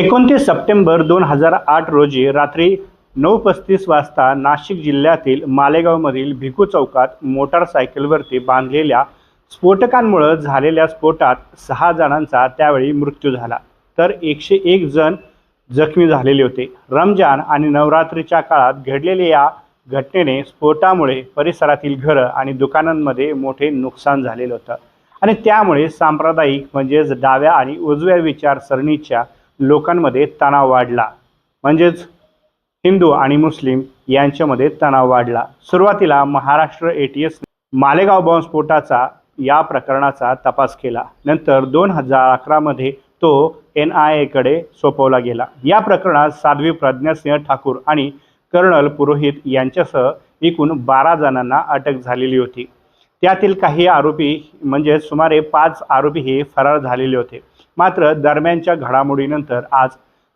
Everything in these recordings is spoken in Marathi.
एकोणतीस सप्टेंबर दोन हजार आठ रोजी रात्री नऊ पस्तीस वाजता नाशिक जिल्ह्यातील मालेगावमधील भिकू चौकात मोटारसायकलवरती बांधलेल्या स्फोटकांमुळं झालेल्या स्फोटात सहा जणांचा त्यावेळी मृत्यू झाला. तर एकशे एक जण जखमी झालेले होते. रमजान आणि नवरात्रीच्या काळात घडलेल्या या घटनेने स्फोटामुळे परिसरातील घरं आणि दुकानांमध्ये मोठे नुकसान झालेलं होतं. आणि त्यामुळे सांप्रदायिक म्हणजेच डाव्या आणि उजव्या विचारसरणीच्या लोकांमध्ये तणाव वाढला. म्हणजेच हिंदू आणि मुस्लिम यांच्यामध्ये तणाव वाढला. सुरुवातीला Maharashtra A T S Malegaon बॉम्बस्फोटाचा या प्रकरणाचा तपास केला. नंतर दोन हजार अकरामध्ये तो एन आय एकडे सोपवला गेला. या प्रकरणात साध्वी प्रज्ञासिंह ठाकूर आणि कर्नल पुरोहित यांच्यासह एकूण बारा जणांना अटक झालेली होती. त्यातील काही आरोपी म्हणजे सुमारे पाच आरोपी हे फरार झालेले होते. मात्र दरम्यानच्या घडामोडीनंतर आज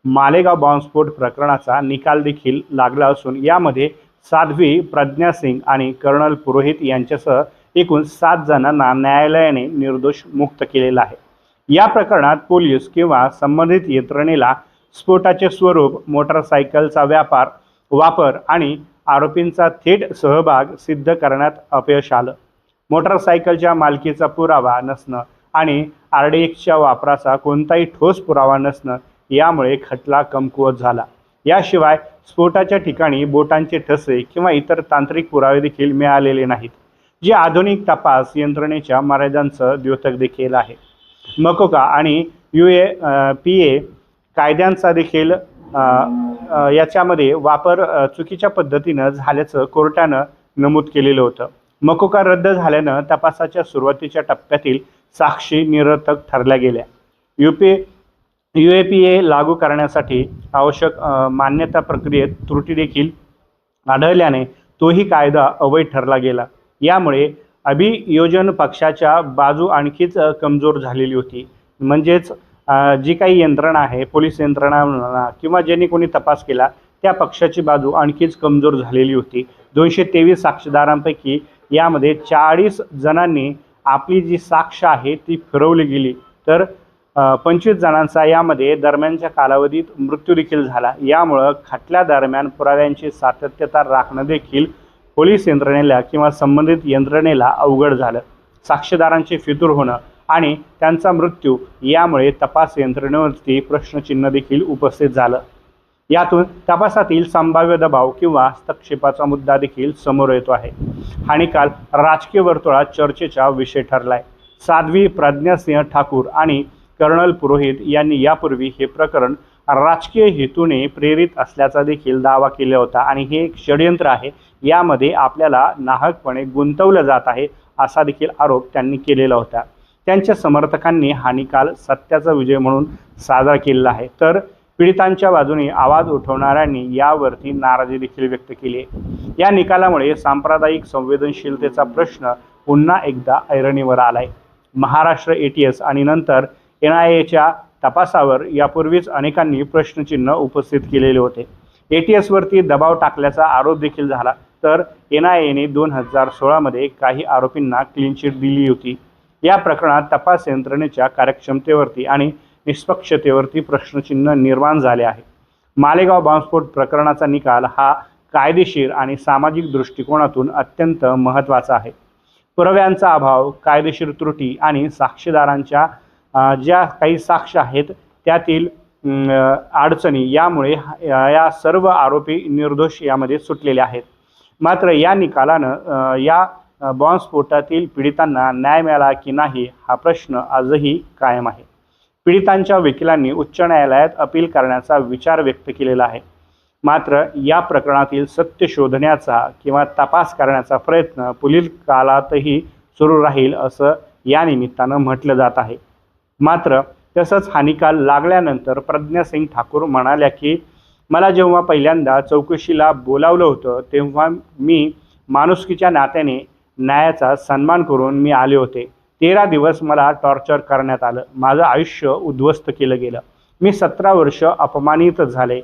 मालेगाव बॉम्बस्फोट प्रकरणाचा निकाल देखील लागला असून यामध्ये साध्वी प्रज्ञा सिंग आणि कर्नल पुरोहित यांच्यासह एकूण सात जणांना न्यायालयाने निर्दोष मुक्त केलेला आहे. या प्रकरणात पोलीस किंवा संबंधित यंत्रणेला स्फोटाचे स्वरूप मोटारसायकलचा व्यापार वापर आणि आरोपींचा थेट सहभाग सिद्ध करण्यात अपयश आलं. मोटारसायकलच्या मालकीचा पुरावा नसणं आणि आर डी एक्सच्या वापराचा कोणताही ठोस पुरावा नसणं यामुळे खटला कमकुवत झाला. याशिवाय स्फोटाच्या ठिकाणी बोटांचे ठसे किंवा इतर तांत्रिक पुरावे देखील मिळालेले नाहीत जे आधुनिक तपास यंत्रणेच्या मर्यादांचं द्योतक देखील आहे. मकोका आणि यू ए पी ए कायद्यांचा देखील याच्यामध्ये वापर चुकीच्या पद्धतीनं झाल्याचं कोर्टानं नमूद केलेलं होतं. मकोका रद्द झाल्यानं तपासाच्या सुरुवातीच्या टप्प्यातील साक्षी निरर्थक ठरल्या गेल्या. U P U A P A लागू करण्यासाठी आवश्यक मान्यता प्रक्रियेत त्रुटी देखील आढळल्याने तोही कायदा अवैध ठरला गेला. यामुळे अभियोजन पक्षाच्या बाजू आणखीच कमजोर झालेली होती. म्हणजेच जी काही यंत्रणा आहे पोलीस यंत्रणा म्हणा किंवा ज्यांनी कोणी तपास केला त्या पक्षाची बाजू आणखीच कमजोर झालेली होती. दोनशे तेवीस साक्षीदारांपैकी यामध्ये चाळीस जणांनी आपली जी साक्ष आहे ती फिरवली गेली. तर पंचवीस जणांचा यामध्ये दरम्यानच्या कालावधीत मृत्यू देखील झाला. यामुळं खटल्या दरम्यान पुराव्यांची सातत्यता राखणं देखील पोलीस यंत्रणेला किंवा संबंधित यंत्रणेला अवघड झालं. साक्षीदारांचे फितूर होणं आणि त्यांचा मृत्यू यामुळे तपास यंत्रणेवरती प्रश्नचिन्ह देखील उपस्थित झालं. यातून तपासातील संभाव्य दबाव किंवा हस्तक्षेपाचा मुद्दा देखील समोर येतो आहे. हा निकाल राजकीय वर्तुळात चर्चेचा विषय ठरलाय. साध्वी प्रज्ञासिंह ठाकूर आणि कर्नल पुरोहित यांनी यापूर्वी हे प्रकरण राजकीय हेतूने प्रेरित असल्याचा देखील दावा केला होता आणि हे एक षडयंत्र आहे. यामध्ये आपल्याला नाहकपणे गुंतवलं जात आहे असा देखील आरोप त्यांनी केलेला होता. त्यांच्या समर्थकांनी हा निकाल सत्याचा विजय म्हणून साजरा केलेला आहे. तर पीडितांच्या बाजूने आवाज उठवणाऱ्यांनी यावरती नाराजी देखील व्यक्त केली आहे. या निकालामुळे सांप्रदायिक संवेदनशीलतेचा प्रश्न पुन्हा एकदा ऐरणीवर आलाय. महाराष्ट्र ए टी एस आणि नंतर एन आय एच्या तपासावर यापूर्वीच अनेकांनी प्रश्नचिन्ह उपस्थित केलेले होते. ए टी एसवरती दबाव टाकल्याचा आरोप देखील झाला. तर एन आय एने दोन हजार सोळामध्ये काही आरोपींना क्लीन चिट दिली होती. या प्रकरणात तपास यंत्रणेच्या कार्यक्षमतेवरती आणि निष्पक्षतेवरती प्रश्नचिन्ह निर्माण झाले आहे. मालेगाव बॉम्बस्फोट प्रकरणाचा निकाल हा कायदेशीर आणि सामाजिक दृष्टिकोनातून अत्यंत महत्त्वाचा आहे. पुराव्यांचा अभाव कायदेशीर त्रुटी आणि साक्षीदारांच्या ज्या काही साक्ष आहेत त्यातील अडचणी यामुळे या सर्व आरोपी निर्दोष यामध्ये सुटलेले आहेत. मात्र या निकालानं या बॉम्बस्फोटातील पीडितांना न्याय मिळाला की नाही हा प्रश्न आजही कायम आहे. पीडितांच्या वकिलांनी उच्च न्यायालयात अपील करण्याचा विचार व्यक्त केलेला आहे. मात्र या प्रकरणातील सत्य शोधण्याचा किंवा तपास करण्याचा प्रयत्न पुढील काळातही सुरू राहील असं या निमित्तानं म्हटलं जात आहे. मात्र तसंच हा निकाल लागल्यानंतर प्रज्ञा सिंग ठाकूर म्हणाल्या की मला जेव्हा पहिल्यांदा चौकशीला बोलावलं होतं तेव्हा मी माणुसकीच्या नात्याने न्यायाचा सन्मान करून मी आले होते. तेरा दिवस मला टॉर्चर करण्यात आलं. माझं आयुष्य उद्ध्वस्त केलं गेलं. मी सतरा वर्ष अपमानित झाले.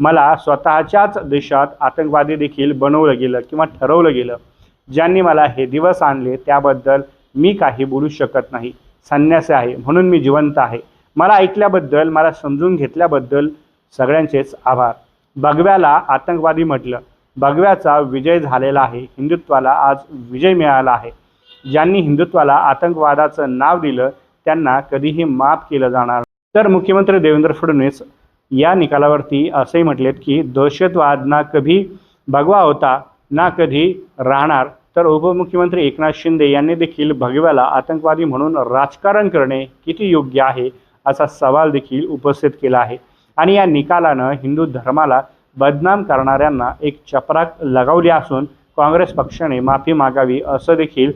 मला स्वतःच्याच देशात आतंकवादी देखील बनवलं गेलं किंवा ठरवलं गेलं. ज्यांनी मला हे दिवस आणले त्याबद्दल मी काही बोलू शकत नाही. संन्यासी आहे म्हणून मी जिवंत आहे. मला ऐकल्याबद्दल मला समजून घेतल्याबद्दल सगळ्यांचेच आभार. बगव्याला आतंकवादी म्हटलं. बगव्याचा विजय झालेला आहे. हिंदुत्वाला आज विजय मिळाला आहे. ज्यांनी हिंदुत्वाला आतंकवादाचं नाव दिलं त्यांना कधीही माफ केलं जाणार तर मुख्यमंत्री देवेंद्र फडणवीस या निकालावरती असंही म्हटलेत की दहशतवाद ना कधी भगवा होता ना कधी राहणार. तर उपमुख्यमंत्री एकनाथ शिंदे यांनी देखील भगव्याला आतंकवादी म्हणून राजकारण करणे किती योग्य आहे असा सवाल देखील उपस्थित केला आहे. आणि या निकालानं हिंदू धर्माला बदनाम करणाऱ्यांना एक चपराक लगावली असून काँग्रेस पक्षाने माफी मागावी असं देखील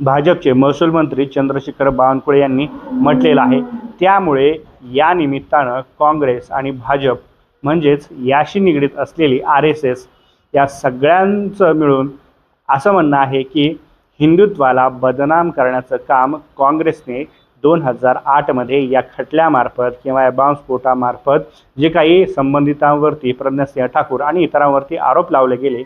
भाजपचे महसूल मंत्री चंद्रशेखर बावनकुळे यांनी म्हटलेलं आहे. त्यामुळे या निमित्तानं काँग्रेस आणि भाजप म्हणजेच याशी निगडीत असलेली आर एस एस या सगळ्यांचं मिळून असं म्हणणं आहे की हिंदुत्वाला बदनाम करण्याचं काम काँग्रेसने दोन हजार आठमध्ये या खटल्यामार्फत किंवा या बॉम्बस्फोटामार्फत जे काही संबंधितांवरती प्रज्ञासिंह ठाकूर आणि इतरांवरती आरोप लावले गेले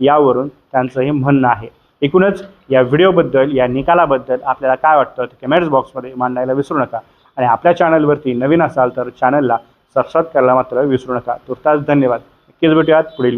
यावरून त्यांचं हे म्हणणं आहे. एकूणच या व्हिडिओबद्दल या निकालाबद्दल आपल्याला काय वाटतं ते कमेंट्स बॉक्समध्ये मांडायला विसरू नका. आणि आपल्या चॅनलवरती नवीन असाल तर चॅनलला सबस्क्राईब करायला मात्र विसरू नका. तुर्तास धन्यवाद. नक्कीच भेटूयात पुढील